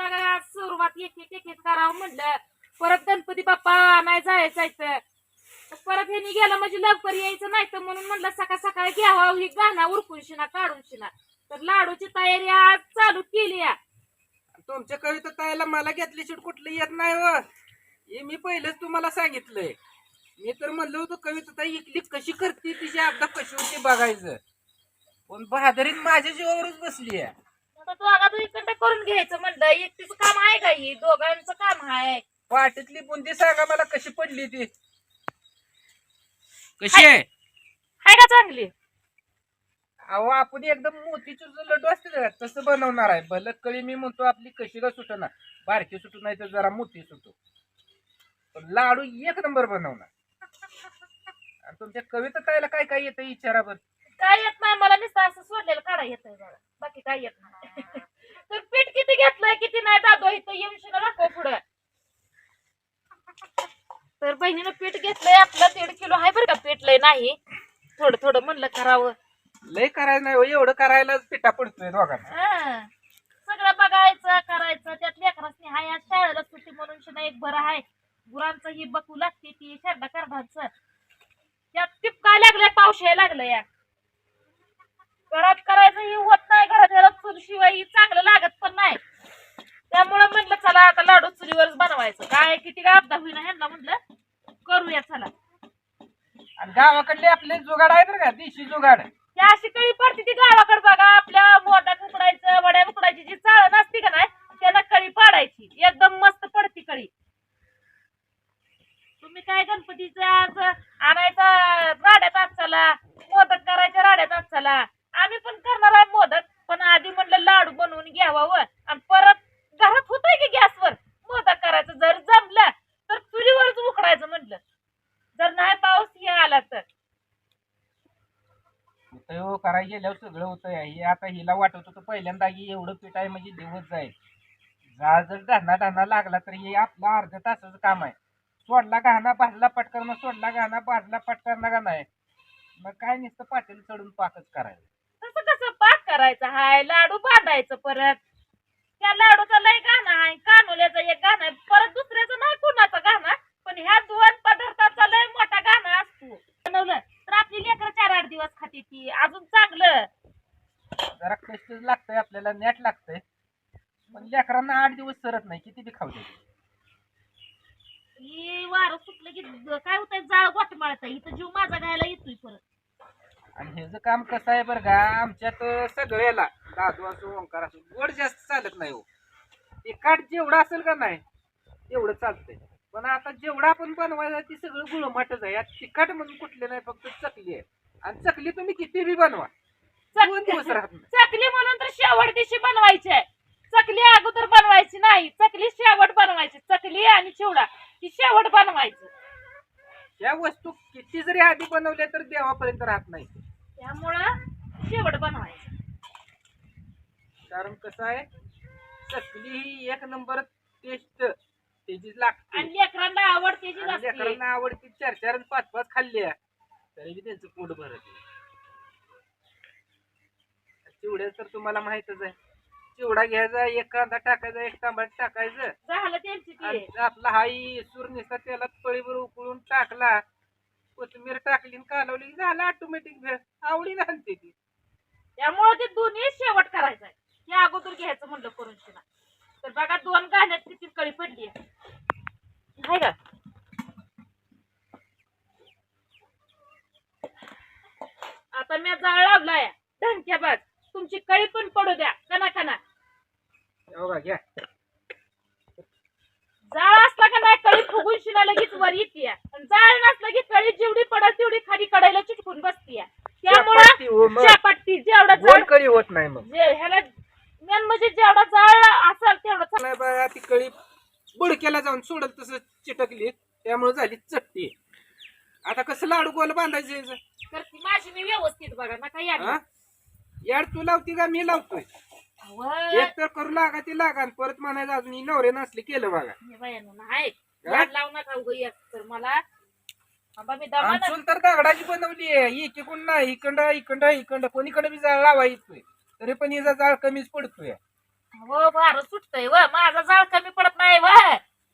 बघा सुरुवात एक एक एक करावं म्हणलं. परत गणपती बाप्पा नाही जायचं इथं. परत ह्यानी गेलं म्हणजे लवकर यायचं नाही तर म्हणून म्हणलं सकाळ सकाळी घ्यावा. ही गाणं उरकून शिना काढून शिना. तर लाडूची तयारी आज चालू केली या. तुमच्या कविता तायला मला घेतली शेट कुठलं येत नाही व हे मी पहिलेच तुम्हाला सांगितलंय. मी तर म्हणलं होतं कविता ताई इकली कशी करते तिची अपघात कशी होती बघायचं. पण बहादरीन माझ्या जीवावरच बसली आहे. आता तू आगा तू इकडं करून घ्यायचं म्हणलं. एकटीचं काम आहे का ही? दोघांचं काम आहे. पाठीतली बुंदी सांगा मला कशी पडली ती? कशी आहे? हाय का चांगली? अहो आपण एकदम मोतीचूर लड्डू असते ना तसं बनवणार आहे. भलं कळी मी म्हणतो आपली कशी का सुटना. बारकी सुटू नाही तर जरा मोठी सुटू. पण लाडू एक नंबर बनवणार. आणि तुमच्या कविता ताईला काय काय येतं विचारा बरं. काय येत नाही मला नुसतं असं सोडलेलं काढा येत आहे बाकी काय येत नाही. तर पीठ किती घेतलंय किती नाही दादो इथं येऊन दाखव पुढं. तर बहिणीनं पीठ घेतलंय आपलं दीड किलो आहे बरं का पीठ लय नाही. थोडं थोडं म्हणलं करावं. लय करायचं नाही हो, एवढं करायलाच पिठा पडतोय दोघांना. हं. सगळं बघायचं करायचं त्यात लेकरासनी हाय आज शाळेला सुट्टी म्हणून शिना एक बरं आहे. गुरांचं ही बकू लागते ती शेरडा करडाचं त्यात टिप काय लागलंय पाऊस यायला लागलं या घरात करायचं ही होत नाही घरात घरात चुलीशिवाय ही चांगलं लागत पण नाही. त्यामुळं म्हणलं चला आता लाडू चुलीवरच बनवायचं. काय किती काय अपघात होईना ह्यांना म्हणलं करूया चला. आणि गावाकडले आपले जुगाड आहेत बरं का देशी जुगाड. त्या अशी कळी पडते ती गावाकडे बघा आपल्या मोठात उकडायचं वड्या उकडायची जी चाळ नसते का नाही त्याला कळी पाडायची. एकदम मस्त पडती कळी. तुम्ही काय गणपतीचं आज आणायचा राड्यात आज चला मोदक करायच्या राड्यात आज चला आम्ही पण करणार आहे मोदक पण आधी म्हणलं लाडू बनवून घ्यावा व आणि परत घरात होतंय की गॅसवर मोदक करायचं जर जमलं तर चुलीवरच उकडायचं म्हणलं जर नाही पाऊस हे आला तर होतंय हो करायला गेल्यावर सगळं होतंय. हे आता हिला वाटत होतं पहिल्यांदा की एवढं पीठ आहे म्हणजे दिवस जाईल जा जर धाना धाना लागला तर हे आपलं अर्ध्या तासाचं काम आहे. सोडला घाणा भाजला पटकन मग सोडला घाणा भाजला पटकन का नाही. मग काय नुसतं पाटील चढून पाकच करायचं. तसं कसं पाक करायचं? हाय लाडू बांधायचं परत. त्या लाडूचा लय गाणं आहे. कानोल्याचं एक गाणं आहे. परत दुसऱ्याचं नाही कुणाचं गाणं पण ह्या दोन पदार्थाचा लय मोठा गाणं असतो. बनवलं. आपली लेकरं चार आठ दिवस खाती ती. अजून चांगलं. जरा कष्ट लागतंय आपल्याला नेट लागतंय. पण लेकरांना आठ दिवस सरत नाही किती बी खाऊ दे. ही वारं सुटलं की ज- काय होतंय? जाळ गोटमाळत इथं जीव माझा गायला येतोय परत. आणि ह्याचं काम कसं आहे बरं का आमच्यात सगळ्याला दादू असो ओंकार असो गोड जास्त चालत नाही हो. तिखट जेवढं असेल का नाही तेवढं चालतंय. पण आता जेवढं आपण बनवायचं ते सगळं गुळमाटच आहे. यात तिखट म्हणून कुठले नाही फक्त चकली आहे. आणि चकली तुम्ही किती बी बनवा. दोन दिवस राहत नाही. चकली म्हणून तर शेवट दिवशी बनवायची आहे. चकली अगोदर बनवायची नाही. चकली शेवट बनवायची. चकली आणि चिवडा ही शेवट बनवायचं. या वस्तू किती जरी आधी बनवल्या तर देवापर्यंत राहत नाही. त्यामुळं शेवट बनवायचं. कारण कसं आहे चकली ही एक नंबर टेस्ट त्याची लागते. लेकरांना आवडते जी आणि असते लेकरांना आवडती चार चार आणि पाच पाच खाल्ल्या. तरी बी त्यांचं पोट भरत नाही. चिवड्या तर तुम्हाला माहितच आहे. चिवडा घ्यायचा एक कांदा टाकायचा एक टमाट टाकायचं. झालं त्यांची ती. आणि आपला हाई सूर निसता त्याला पळीवर उकळून टाकला. कोथिंबीर टाकली आणि कालवली. की झाला ऑटोमॅटिक भेळ. आवडीने आणते ती. त्यामुळं ते दोन्ही शेवट करायचं आहे हे अगोदर घ्यायचं म्हणलं करून शिना तर बघा दोन गाण्यात किती कळी पडली आहे. का? आता मी जाळ लावलाय. धनक्या बाज तुमची कळी पण पडू द्या. कना कना हे जाळ असला का नाही कळी फुगून शिना लगेच वर येते आणि जाळ नसला की कळी जेवढी पडत तेवढी खाली कडायला चिटकून बसते चपाती मग. त्यामुळं चपाती जेवढा जाळ कळी होत नाही मग जे ह्याला मेन म्हणजे जेवढा जाळ असेल तेवढा चांगला. नाही बघा ती कळी बुडक्याला जाऊन सोडत तसं चिटकली. त्यामुळे झाली चट्टी. आता कसं लाडू गोल बांधायचं ती माझी मी व्यवस्थित बघा नका या हा? याड तू लावती का मी लावतोय? एक तर करू लागा ती लागा आणि परत म्हणायचं अजून ही नवरे नसले केलं बघा. नाही. हा? वाट लावू नका उगा एक तर मला. थांबा मी दमा आमचून तर दगडाची बनवली आहे. इकडून नाही इकडं इकडं इकडं. कोणीकडे बी जाळ लावा येतोय तरी पण हिचा जाळ कमीच पडतोय. हो वारं सुटतंय व. माझा जाळ कमी पडत नाही व.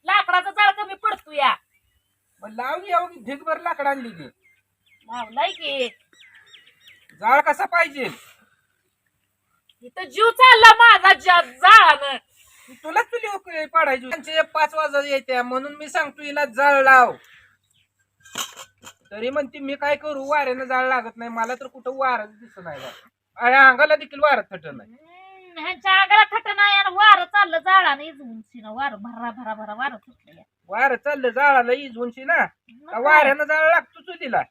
लाकडाचा जाळ कमी पडतो या. मग लाव ढिगभर लाकड आणली ती लावलाय की. जाळ कसा पाहिजे? इथं जीव चालला माझा जा- जाळानं. तुला चुली पाडायची. त्यांचे पाच वाजता येत्या म्हणून मी सांगतो हिला जाळ लाव. तरी म्हणते मी काय करू? वाऱ्यानं जाळ लागत नाही. मला तर कुठं वारच दिसत नाही. बा. अंगाला देखील वारत थट नाही. हम्म, ह्यांच्या अंगाला थट नाही आणि वारं चाललं जाळानं इजवून शिना वारं भरा भरा भरा वारं सुटलं या. वार चाललं जाळाला इजवूनशी ना का? वाऱ्यानं जाळ लागतो चुलीला?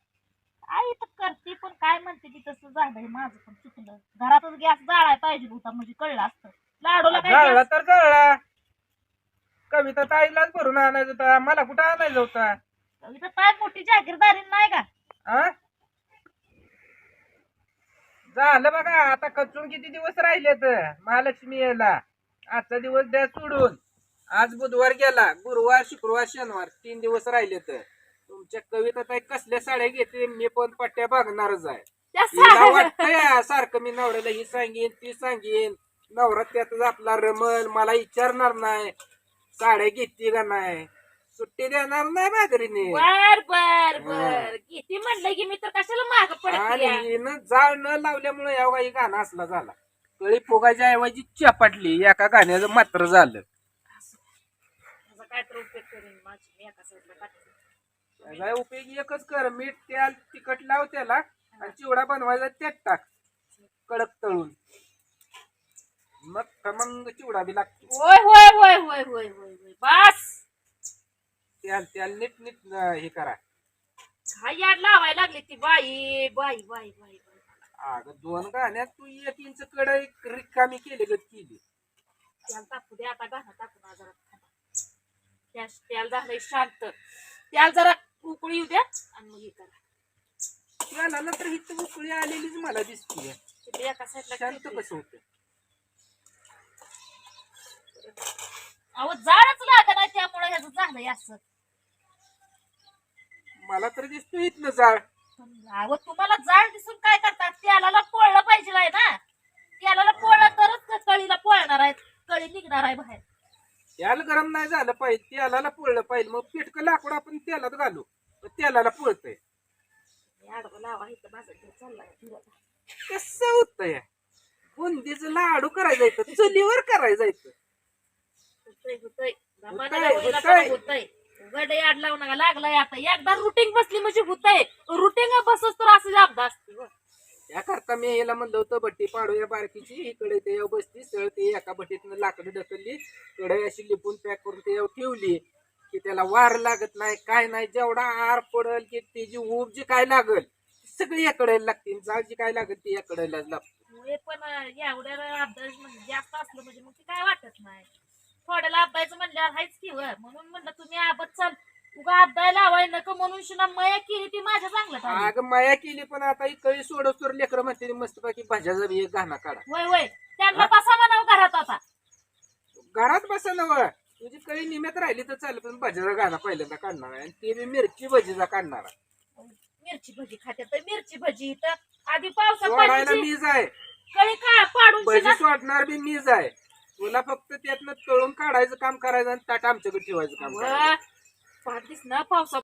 आई तर करते पण काय म्हणते ती तसं झालंय माझं पण चुकलं. घरातच गॅस जाळाय पाहिजे होता म्हणजे कळलं असतं. लाडूला काय जळला gas- तर जळला कविता ताईलाच भरून आणायचं होता. मला कुठं आणायचं होता? इथं काय मोठी जागीरदारी नाही का? आ? झालं बघा आता खचून किती दिवस राहिलेत? महालक्ष्मी यायला. आजचा दिवस द्या सोडून. आज बुधवार गेला गुरुवार शुक्रवार शनिवार तीन दिवस राहिलेत. तुमच्या कविता ताई कसल्या साड्या घेते मी पण पट्ट्या बघणारच आहे. वाटतंय सारखं मी नवऱ्याला ही सांगेन ती सांगेन. नवरा त्यातच आपला रमल मला विचारणार नाही साड्या घेतली का नाही? सुट्टी देणार नाही बर बर बर. किती म्हणलं की मी तर कशाला माग आणि पडते हिनं जाळ न लावल्यामुळे या गाणं असला झाला. कळी फुगायच्या ऐवजी चपाटली एका गाण्याचं मात्र झालं. काय तर उपयोग करेन माझी मी एका साईडला टाकते. त्याचा उपयोग? एकच कर मीठ तेल तिखट लाव त्याला आणि चिवडा बनवायचा त्यात टाक. कडक तळून. मग खमंग चिवडा बी लागतो. होय होय होय होय होय होय होय. बस! तेल तेल नीट नीट अं, हे करा. याड लावायला लागली ती बाई बाई बाई बाई. बाई अगं दोन गाण्यात तू एक इंच कडे रिकामी केली गत केली. त्याला टाकू दे आता गाणं टाकू ना जरा त्या त्याला झालंय शांत. त्याला जरा उकळी येऊ द्या आणि मग हे करा. नंतर ही तर उकळी आलेलीच मला दिसते तिथे एका साईडला शांत ठेवते. कसं होतं अहो जाळच लाग नाही त्यामुळे ह्याचं झालंय असं. मला तर दिसतो इथलं जाळ. अहो तुम्हाला जाळ दिसून काय करतात? त्याला पोळलं पाहिजे आहे ना? त्याला पोळलं तरच कळीला पोळणार आहे कळी निघणार आहे बाहेर. त्याला गरम नाही झालं पाहिजे. तेलाला पोळलं पाहिजे. मग पेटकं लाकूड आपण तेलात घालू. मग तेलाला पोळतंय. कसं होतंय? बुंदीचं लाडू करायचं चुलीवर करायचं इथं होतंय होतंय होतंय, जमान्याला होईना होतंय. पण होतंय गडे आड लावू नका लागलाय आता. एकदा रुटीन बसली म्हणजे होतंय. रुटीन बसस तर असं अपदा असते. याकरता मी याला म्हणलं होतं बट्टी पाडूया बारकीची. इकडे ते बसती सळ ते एका बट्टीतनं लाकडं ढकलली. कडे अशी लिपून पॅक करून ते ठेवली. की त्याला वार लागत नाही काय नाही जेवढा आर पडल की त्याची ऊब जी काय लागल सगळी याकडे लागते. जाळ जी काय लागल ती याकडे लागते. हे पण एवढ्या अभ्यास म्हणजे जास्त असलं म्हणजे मग ते काय वाटत नाही. थोड्याला अभ्यायचं म्हणल्यावर हायच की व म्हणून म्हणलं तुम्ही आबत चाल. उगा अभ्याय लावाय नको म्हणून शिना मया केली ती माझ्या चांगलं झालं. अगं माया केली पण आता कळी सोडवस्तोर लेकरं म्हणते मस्त पैकी भाज्याचा बी एक गाणं काढा. होय होय त्यांना कसा म्हणावं घरात आता. घरात बसा नव तुझी कळी निम्यात राहिली तर चालेल पण भाज्याचा गाणं पहिल्यांदा काढणार आहे. आणि ते बी मिरची भजीचा काढणार आहे. मिरची भजी खाते तर मिरची भजी तर आधी पावसात सोडायला पाण्याची मीच आहे. कळी काय पाडून भजी शिना. सोडणार बी मीच आहे. तुला फक्त त्यातनं तळून काढायचं काम करायचं आणि ताट आमच्याकडे ठेवायचं काम करायचं पाहतीस ना पावसा